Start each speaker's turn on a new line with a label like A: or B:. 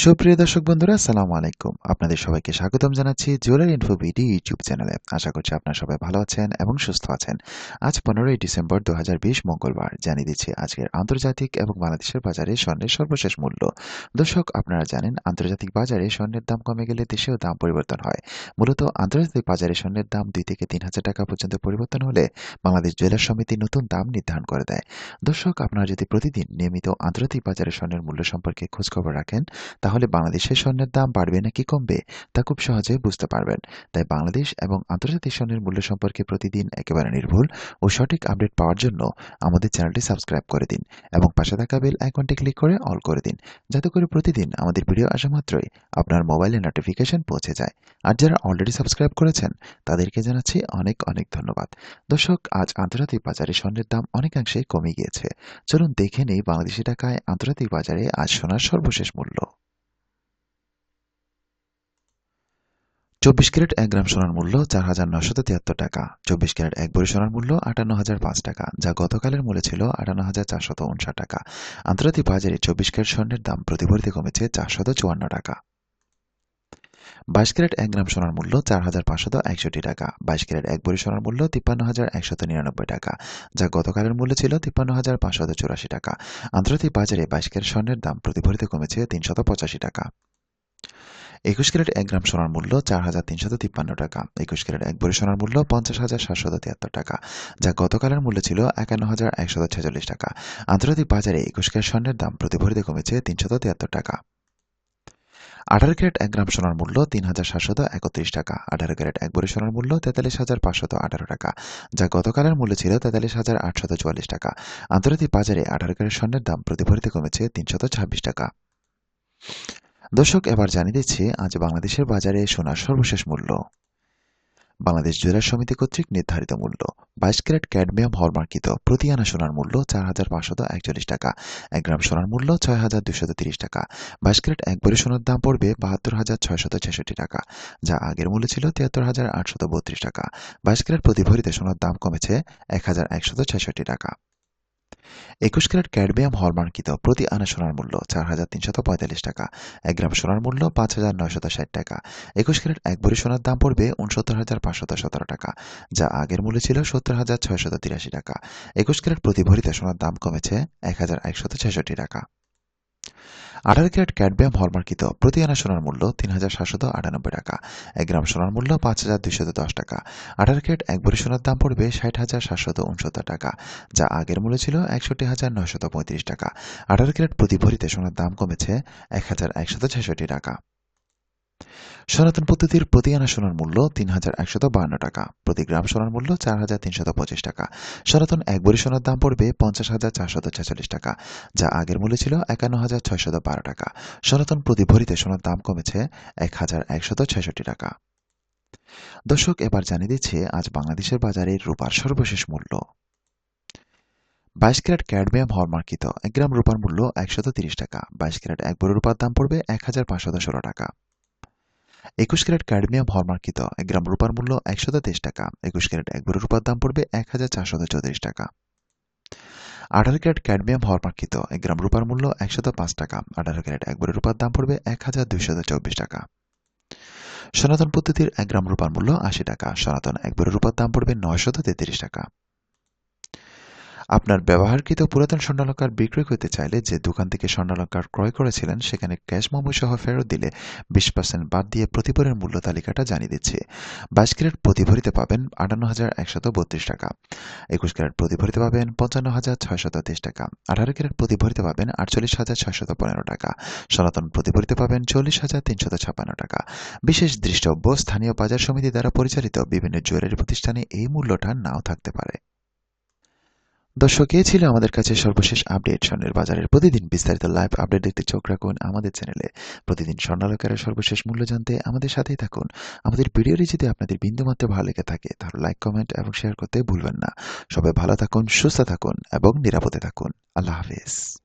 A: সুপ্রিয় দর্শক বন্ধুরা, আসসালামু আলাইকুম। আপনাদের সবাইকে স্বাগতম জানাচ্ছি জুয়েলার ইনফো বিডি ইউটিউব চ্যানেলে। আশা করছি আপনারা সবাই ভালো আছেন এবং সুস্থ আছেন। আজ পনেরোই ডিসেম্বর দু হাজার বিশ মঙ্গলবার। জানিয়ে দিচ্ছি আজকের আন্তর্জাতিক এবং বাংলাদেশের বাজারে স্বর্ণের সর্বশেষ মূল্য। দর্শক, আপনারা জানেন, আন্তর্জাতিক বাজারে স্বর্ণের দাম কমে গেলে দেশেও দাম পরিবর্তন হয়। মূলত আন্তর্জাতিক বাজারে স্বর্ণের দাম দুই থেকে তিন হাজার টাকা পর্যন্ত পরিবর্তন হলে বাংলাদেশ জুয়েলার সমিতি নতুন দাম নির্ধারণ করে দেয়। দর্শক, আপনারা যদি প্রতিদিন নিয়মিত আন্তর্জাতিক বাজারে স্বর্ণের মূল্য সম্পর্কে খোঁজখবর রাখেন তাহলে বাংলাদেশের স্বর্ণের দাম বাড়বে নাকি কমবে, তা খুব সহজে বুঝতে পারবেন। তাই বাংলাদেশ এবং আন্তর্জাতিক স্বর্ণের মূল্য সম্পর্কে প্রতিদিন একেবারে নির্ভুল ও সঠিক আপডেট পাওয়ার জন্য আমাদের চ্যানেলটি সাবস্ক্রাইব করে দিন এবং পাশে থাকা বেল আইকনটি ক্লিক করে অল করে দিন, যাতে করে প্রতিদিন আমাদের ভিডিও আসা মাত্রই আপনার মোবাইলে নোটিফিকেশন পৌঁছে যায়। আর যারা অলরেডি সাবস্ক্রাইব করেছেন, তাদেরকে জানাচ্ছি অনেক অনেক ধন্যবাদ। দর্শক, আজ আন্তর্জাতিক বাজারে স্বর্ণের দাম অনেকাংশে কমে গিয়েছে। চলুন দেখে নেই বাংলাদেশি টাকায় আন্তর্জাতিক বাজারে আজ সোনার সর্বশেষ মূল্য। চব্বিশ ক্যারেট এক গ্রাম সোনার মূল্য চার হাজার নশত তিয়াত্তর টাকা। চব্বিশ ক্যারেট এক বড়ি সোনার মূল্য আটান্ন হাজার পাঁচ টাকা, যা গতকালের মূল্য ছিল আটান্ন হাজার চারশত উনষাট টাকা। আন্তর্জাতিক বাজারে চব্বিশ ক্যারেট স্বর্ণের দাম প্রতি ভরিতে কমেছে চারশত চুয়ান্ন টাকা। বাইশ ক্যারেট এক গ্রাম সোনার মূল্য চার হাজার পাঁচশত একষট্টি টাকা। বাইশ ক্যারেট এক বড়ি সোনার মূল্য তিপ্পান্ন হাজার একশত নিরানব্বই টাকা, যা গতকালের মূল্য ছিল তিপ্পান্ন হাজার পাঁচশত চুরাশি টাকা। আন্তর্জাতিক বাজারে বাইশ ক্যারেট স্বর্ণের দাম প্রতি ভরিতে কমেছে তিনশত পঁচাশি টাকা। একুশ ক্যারেট এক গ্রাম সোনার মূল্য চার হাজার তিনশত তিপ্পান্ন টাকা। একুশ ক্যারেট এক বড়ি সোনার মূল্য পঞ্চাশ হাজার সাতশত তিয়াত্তর টাকা, যা গতকালের মূল্য ছিল একান্ন হাজার একশত ছেচল্লিশ টাকা। আন্তর্জাতিক বাজারে একুশ ক্যারেট স্বর্ণের দাম প্রতি ভরিতে কমেছে তিনশত তিয়াত্তর টাকা। আঠারো ক্যারেট এক গ্রাম সোনার মূল্য তিন হাজার সাতশত একত্রিশ টাকা, আঠারো ক্যারেট এক বড়ি সোনার মূল্য তেতাল্লিশ হাজার পাঁচশত আঠারো টাকা, যা গতকালের মূল্য ছিল তেতাল্লিশ হাজার আটশত চুয়াল্লিশ টাকা। আন্তর্জাতিক বাজারে আঠারো ক্যারেট স্বর্ণের দাম প্রতি ভরিতে কমেছে তিনশত ছাব্বিশ টাকা। দর্শক, এবার জানিয়ে দিচ্ছি, আজ বাংলাদেশের বাজারে সোনার সর্বশেষ মূল্য। বাংলাদেশ জুয়েলার সমিতি কর্তৃক নির্ধারিত মূল্য, বাইশ ক্যারেট ক্যাডমিয়াম হলমার্কিত, প্রতি আনা সোনার মূল্য চার হাজার পাঁচশত একচল্লিশ টাকা। এক গ্রাম সোনার মূল্য ছয় হাজার দুশত তিরিশ টাকা। বাইশ ক্যারেট এক বড়ি সোনার দাম পড়বে বাহাত্তর হাজার ছয়শত ছেষট্টি টাকা, যা আগের মূল্য ছিল তিয়াত্তর হাজার আটশত বত্রিশ টাকা। বাইশ ক্যারেট প্রতি ভরিতে সোনার দাম কমেছে এক হাজার একশত ছেষট্টি টাকা। একুশ ক্যারেট ক্যাডমিয়াম হলমার্কিত প্রতি আনা সোনার মূল্য চার হাজার তিনশত পঁয়তাল্লিশ টাকা। এক গ্রাম সোনার মূল্য পাঁচ হাজার নয়শত ষাট টাকা। একুশ ক্যারেট এক ভরি সোনার দাম পড়বে উনসত্তর হাজার পাঁচশত সতেরো টাকা, যা আগের মূল্য ছিল সত্তর হাজার ছয়শত তিরাশি টাকা। একুশ ক্যারেট প্রতি ভরিতে সোনার দাম কমেছে এক হাজার একশত ছেষট্টি টাকা। আঠারো ক্যারেট ক্যাডমিয়াম হলমার্কিত। প্রতি আনা সোনার মূল্য তিন হাজার সাতশত আটানব্বই টাকা। এক গ্রাম সোনার মূল্য পাঁচ হাজার দুইশত দশ টাকা। আঠারো ক্যারেট এক ভরি সোনার দাম পড়বে ষাট হাজার সাতশত উনসত্তর টাকা, যা আগের মূল্য ছিল একষট্টি হাজার নয়শত পঁয়ত্রিশ টাকা। আঠারো ক্যারেট প্রতি ভরিতে সোনার দাম কমেছে এক হাজার একশত ছেষট্টি টাকা। সনাতন পদ্ধতির প্রতি আনা সোনার মূল্য তিন হাজার একশত বান্ন টাকা। প্রতি গ্রাম সোনার মূল্য চার হাজার তিনশত পঁচিশ টাকা। সনাতন এক বড়ি সোনার দাম পড়বে পঞ্চাশ হাজার চারশত ছেচল্লিশ টাকা, যা আগের মূল্য ছিল একান্ন হাজার ছয়শত বারো টাকা। সনাতন প্রতি ভরিতে সোনার দাম কমেছে এক হাজার একশত ছেষট্টি টাকা। দর্শক, এবার জানিয়ে দিচ্ছে আজ বাংলাদেশের বাজারে রূপার সর্বশেষ মূল্য। বাইশ ক্যারেট ক্যাডমিয়াম হলমার্কিত, এক গ্রাম রূপার মূল্য একশত তিরিশ টাকা। বাইশ ক্যারেট এক বড় রূপার দাম পড়বে এক হাজার পাঁচশত ষোলো টাকা। একুশ ক্যারেট ক্যাডমিয়াম হলমার্কিত এক গ্রাম রূপার মূল্য একশত তেইশ টাকা। একুশ ক্যারেট এক বড় রূপার দাম পড়বে এক হাজার চারশত চৌত্রিশ টাকা। আঠারো ক্যারেট ক্যাডমিয়াম হলমার্কিত এক গ্রাম রূপার মূল্য একশত পাঁচ টাকা। আঠারো ক্যারেট এক বড় রূপার দাম পড়বে এক হাজার দুইশত চব্বিশ টাকা। সনাতন পদ্ধতির এক গ্রাম রূপার মূল্য আশি টাকা। সনাতন এক বড় রূপার দাম পড়বে নয়শত তেত্রিশ টাকা। আপনার ব্যবহারকৃত পুরাতন স্বর্ণালঙ্কার বিক্রয় করতে চাইলে যে দোকান থেকে স্বর্ণালঙ্কার ক্রয় করেছিলেন, সেখানে ক্যাশ মোমো সহ ফেরত দিলে বিশ পার্সেন্ট বাদ দিয়ে প্রতিভরের মূল্য তালিকাটা জানিয়ে দিচ্ছে। বাইশ ক্যারেট প্রতিভরিতে পাবেন আটান্ন হাজার একশত বত্রিশ টাকা। একুশ ক্যারেট প্রতিভরিতে পাবেন পঞ্চান্ন হাজার ছয়শত তেইশ টাকা। আঠারো ক্যারেট প্রতিভরিতে পাবেন আটচল্লিশ হাজার ছয়শত পনেরো টাকা। সনাতন প্রতিভরিতে পাবেন চল্লিশ হাজার তিনশত ছাপ্পান্ন টাকা। বিশেষ দৃষ্টব্য স্থানীয় বাজার সমিতি দ্বারা পরিচালিত বিভিন্ন জুয়েলারি প্রতিষ্ঠানে এই মূল্যটা নাও থাকতে পারে। দর্শক, এ ছিল আমাদের কাছে সর্বশেষ আপডেট। স্বর্ণের বাজারের প্রতিদিন বিস্তারিত লাইভ আপডেট দেখতে চোখ রাখুন আমাদের চ্যানেলে। প্রতিদিন স্বর্ণালকারের সর্বশেষ মূল্য জানতে আমাদের সাথেই থাকুন। আমাদের ভিডিওটি যদি আপনাদের বিন্দুমাত্র ভালো লেগে থাকে, তাহলে লাইক কমেন্ট এবং শেয়ার করতে ভুলবেন না। সবাই ভালো থাকুন, সুস্থ থাকুন এবং নিরাপদে থাকুন। আল্লাহ হাফিজ।